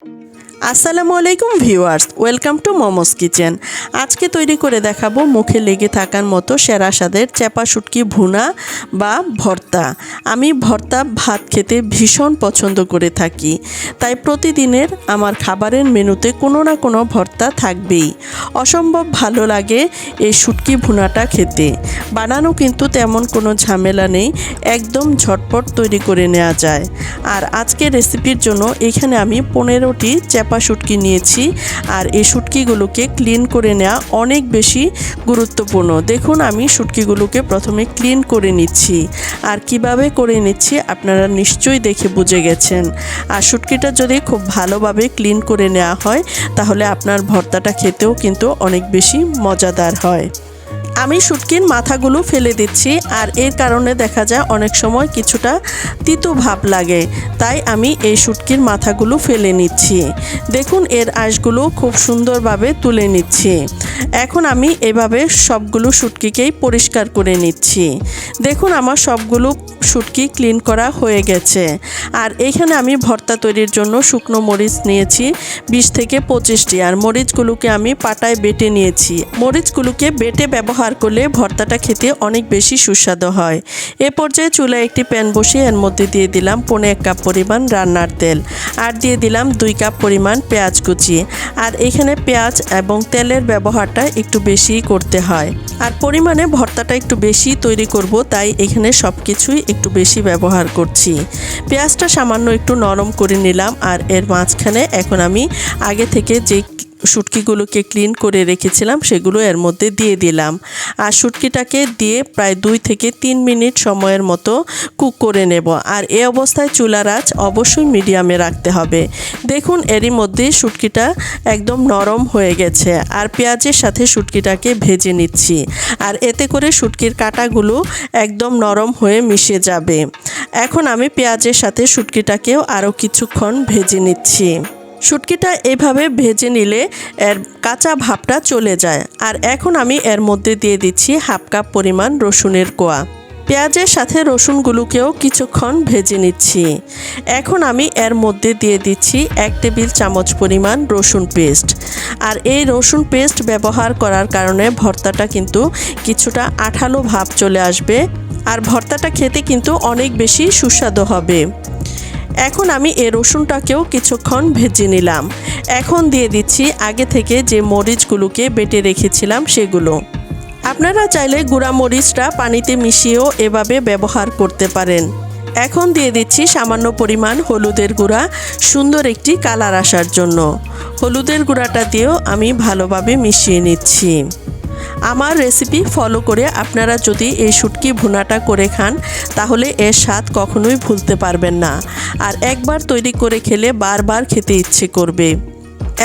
Thank you. আসসালামু আলাইকুম viewers, welcome to momos kitchen. আজকে তৈরি করে দেখাবো মুখে লেগে থাকার মতো সেরা স্বাদের চেপা শুটকি ভুনা বা ভর্তা। আমি ভর্তা ভাত খেতে ভীষণ পছন্দ করে থাকি, তাই প্রতিদিনের আমার খাবারের মেনুতে কোনো না কোনো ভর্তা থাকবেই। অসম্ভব ভালো লাগে এই শুটকি ভুনাটা খেতে। বানানো কিন্তু তেমন কোনো ঝামেলা নেই, একদম ঝটপট তৈরি করে নেওয়া যায়। আর আজকের রেসিপির জন্য এখানে আমি পনেরোটি চেপা শুটকি নিয়েছি আর এই শুটকিগুলোকে ক্লিন করে নেওয়া অনেক বেশি গুরুত্বপূর্ণ। দেখুন, আমি শুটকিগুলোকে প্রথমে ক্লিন করে নিচ্ছি। আর কীভাবে করে নিচ্ছি আপনারা নিশ্চয়ই দেখে বুঝে গেছেন। আর শুটকিটা যদি খুব ভালোভাবে ক্লিন করে নেওয়া হয়, তাহলে আপনার ভর্তাটা খেতেও কিন্তু অনেক বেশি মজাদার হয়। আমি শুটকির মাথাগুলো ফেলে দিচ্ছি আর এর কারণে দেখা যায় অনেক সময় কিছুটা তিতো ভাব লাগে। তাই আমি এই শুটকির মাথাগুলো ফেলে নিচ্ছি। দেখুন, এর আঁশগুলো খুব সুন্দরভাবে তুলে নিচ্ছি। এখন আমি এভাবে সবগুলো শুটকিকেই পরিষ্কার করে নিচ্ছি। দেখুন, আমার সবগুলো শুটকি ক্লিন করা হয়ে গেছে। আর এখানে আমি ভর্তা তৈরির জন্য শুকনো মরিচ নিয়েছি, বিশ থেকে পঁচিশটি। আর মরিচগুলোকে আমি পাটায় বেটে নিয়েছি। মরিচগুলোকে বেটে ব্যবহার করলে ভর্তাটা খেতে অনেক বেশি সুস্বাদু হয়। এ পর্যায়ে চুলায় একটি প্যান বসিয়ে এর মধ্যে দিয়ে দিলাম পৌনে এক কাপ পরিমাণ রান্নার তেল আর দিয়ে দিলাম দুই কাপ পরিমাণ পেঁয়াজ কুচি। আর এখানে পেঁয়াজ এবং তেলের ব্যবহারটা একটু বেশিই করতে হয়। আর পরিমাণে ভর্তাটা একটু বেশি তৈরি করব, তাই এখানে সব কিছুই একটু বেশি ব্যবহার করছি। পেঁয়াজটা সামান্য একটু নরম করে নিলাম আর এর মাঝখানে এখন আমি আগে থেকে যে শুটকিগুলোকে ক্লিন করে রেখেছিলাম, সেগুলো এর মধ্যে দিয়ে দিলাম। আর শুটকিটাকে দিয়ে প্রায় দুই থেকে তিন মিনিট সময়ের মতো কুক করে নেব। আর এ অবস্থায় চুলার আঁচ অবশ্যই মিডিয়ামে রাখতে হবে। দেখুন, এরই মধ্যে শুটকিটা একদম নরম হয়ে গেছে। আর পেঁয়াজের সাথে শুটকিটাকে ভেজে নিচ্ছি। আর এতে করে শুটকির কাঁটাগুলো একদম নরম হয়ে মিশে যাবে। এখন আমি পেঁয়াজের সাথে শুটকিটাকেও আরও কিছুক্ষণ ভেজে নিচ্ছি। শুটকিটা এভাবে ভেজে নিলে এর কাঁচা ভাবটা চলে যায়। আর এখন আমি এর মধ্যে দিয়ে দিচ্ছি হাফ কাপ পরিমাণ রসুনের কোয়া। পেঁয়াজের সাথে রসুনগুলোকেও কিছুক্ষণ ভেজে নিচ্ছি। এখন আমি এর মধ্যে দিয়ে দিচ্ছি এক টেবিল চামচ পরিমাণ রসুন পেস্ট। আর এই রসুন পেস্ট ব্যবহার করার কারণে ভর্তাটা কিন্তু কিছুটা আঠালো ভাব চলে আসবে। আর ভর্তাটা খেতে কিন্তু অনেক বেশি সুস্বাদু হবে। এখন আমি এই রসুনটাকেও কিছুক্ষণ ভেজে নিলাম। এখন দিয়ে দিচ্ছি আগে থেকে যে মরিচগুলোকে বেটে রেখেছিলাম সেগুলো। আপনারা চাইলে গুঁড়া মরিচটা পানিতে মিশিয়েও এভাবে ব্যবহার করতে পারেন। এখন দিয়ে দিচ্ছি সামান্য পরিমাণ হলুদের গুঁড়া, সুন্দর একটি কালার আসার জন্য। হলুদের গুঁড়াটা দিয়েও আমি ভালোভাবে মিশিয়ে নিচ্ছি। আমার রেসিপি ফলো করে আপনারা যদি এই শুটকি ভুনাটা করে খান, তাহলে এর স্বাদ কখনোই ভুলতে পারবেন না। আর একবার তৈরি করে খেলে বারবার খেতে ইচ্ছে করবে।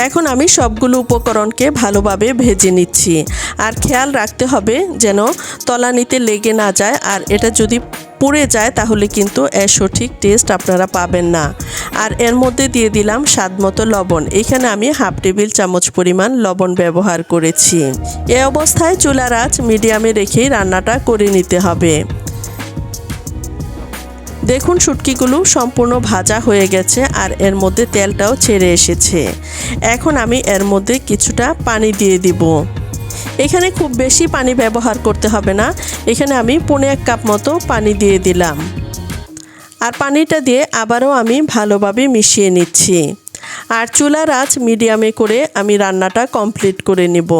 এখন আমি সবগুলো উপকরণকে ভালোভাবে ভেজে নিচ্ছি। আর খেয়াল রাখতে হবে যেন তলানিতে লেগে না যায়, আর এটা যদি পুড়ে যায়, তাহলে কিন্তু এর সঠিক টেস্ট আপনারা পাবেন না। আর এর মধ্যে দিয়ে দিলাম স্বাদ মতো লবণ। এখানে আমি হাফ টেবিল চামচ পরিমাণ লবণ ব্যবহার করেছি। এ অবস্থায় চুলার আঁচ মিডিয়ামে রেখেই রান্নাটা করে নিতে হবে। দেখুন শুটকিগুলো সম্পূর্ণ ভাজা হয়ে গেছে আর এর মধ্যে তেলটাও ছেড়ে এসেছে। এখন আমি এর মধ্যে কিছুটা পানি দিয়ে দিব। এখানে খুব বেশি পানি ব্যবহার করতে হবে না। এখানে আমি পনে এক কাপ মতো পানি দিয়ে দিলাম। আর পানিটা দিয়ে আবারও আমি ভালোভাবে মিশিয়ে নিচ্ছি। আর চুলার আঁচ মিডিয়ামে করে আমি রান্নাটা কমপ্লিট করে নেব।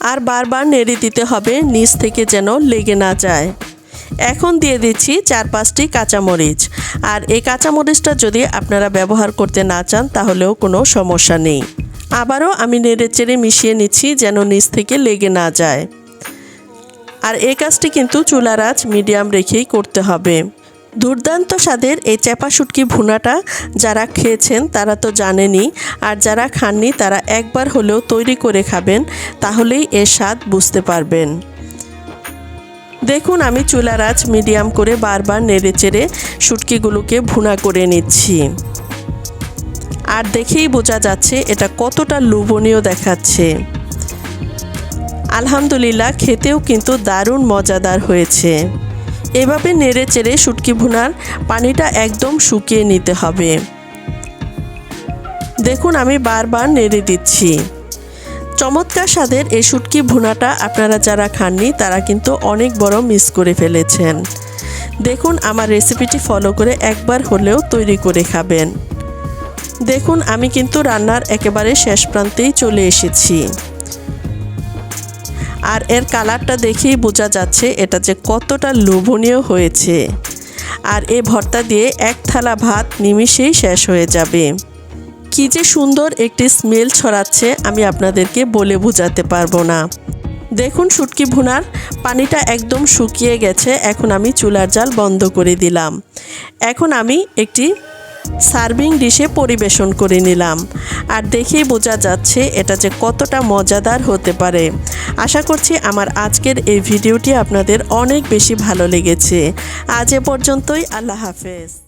আর বারবার নেড়ে দিতে হবে নিচ থেকে যেন লেগে না যায়। এখন দিয়ে দিচ্ছি চার পাঁচটি কাঁচামরিচ। আর এই কাঁচামরিচটা যদি আপনারা ব্যবহার করতে না চান তাহলেও কোনো সমস্যা নেই। আবারও আমি নেড়ে চেড়ে মিশিয়ে নিচ্ছি যেন নিচ থেকে লেগে না যায়। আর এই কাজটি কিন্তু চুলার আঁচ মিডিয়াম রেখেই করতে হবে। দুর্দান্ত স্বাদের এই চেপা শুটকি ভুনাটা যারা খেয়েছেন তারা তো জানেনই, আর যারা খাননি তারা একবার হলেও তৈরি করে খাবেন, তাহলেই এর স্বাদ বুঝতে পারবেন। দেখুন আমি চুলার আঁচ মিডিয়াম করে বারবার নেড়ে চেড়ে শুটকিগুলোকে ভুনা করে নিচ্ছি। আর দেখেই বোঝা যাচ্ছে এটা কতটা লোভনীয় দেখাচ্ছে। আলহামদুলিল্লাহ, খেতেও কিন্তু দারুণ মজাদার হয়েছে। এভাবে নেড়ে চেড়ে শুটকি ভুনার পানিটা একদম শুকিয়ে নিতে হবে। দেখুন, আমি বারবার নেড়ে দিচ্ছি। চমৎকার স্বাদের এই শুটকি ভুনাটা আপনারা যারা খাননি, তারা কিন্তু অনেক বড় মিস করে ফেলেছেন। দেখুন, আমার রেসিপিটি ফলো করে একবার হলেও তৈরি করে খাবেন। দেখুন, আমি কিন্তু রান্নার একেবারে শেষ প্রান্তেই চলে এসেছি। আর এর কালারটা দেখেই বোঝা যাচ্ছে এটা যে কতটা লোভনীয় হয়েছে। আর এ ভর্তা দিয়ে এক থালা ভাত নিমিষেই শেষ হয়ে যাবে। কি যে সুন্দর একটি স্মেল ছড়াচ্ছে, আমি আপনাদেরকে বলে বোঝাতে পারব না। দেখুন, শুটকি ভুনার পানিটা একদম শুকিয়ে গেছে, এখন আমি চুলার জাল বন্ধ করে দিলাম। এখন আমি একটি সার্ভিং ডিশে পরিবেশন করে নিলাম। আর দেখেই বোঝা যাচ্ছে এটা যে কতটা মজাদার হতে পারে। আশা করছি আমার আজকের এই ভিডিওটি আপনাদের অনেক বেশি ভালো লেগেছে। আজ এ পর্যন্তই, আল্লাহ হাফেজ।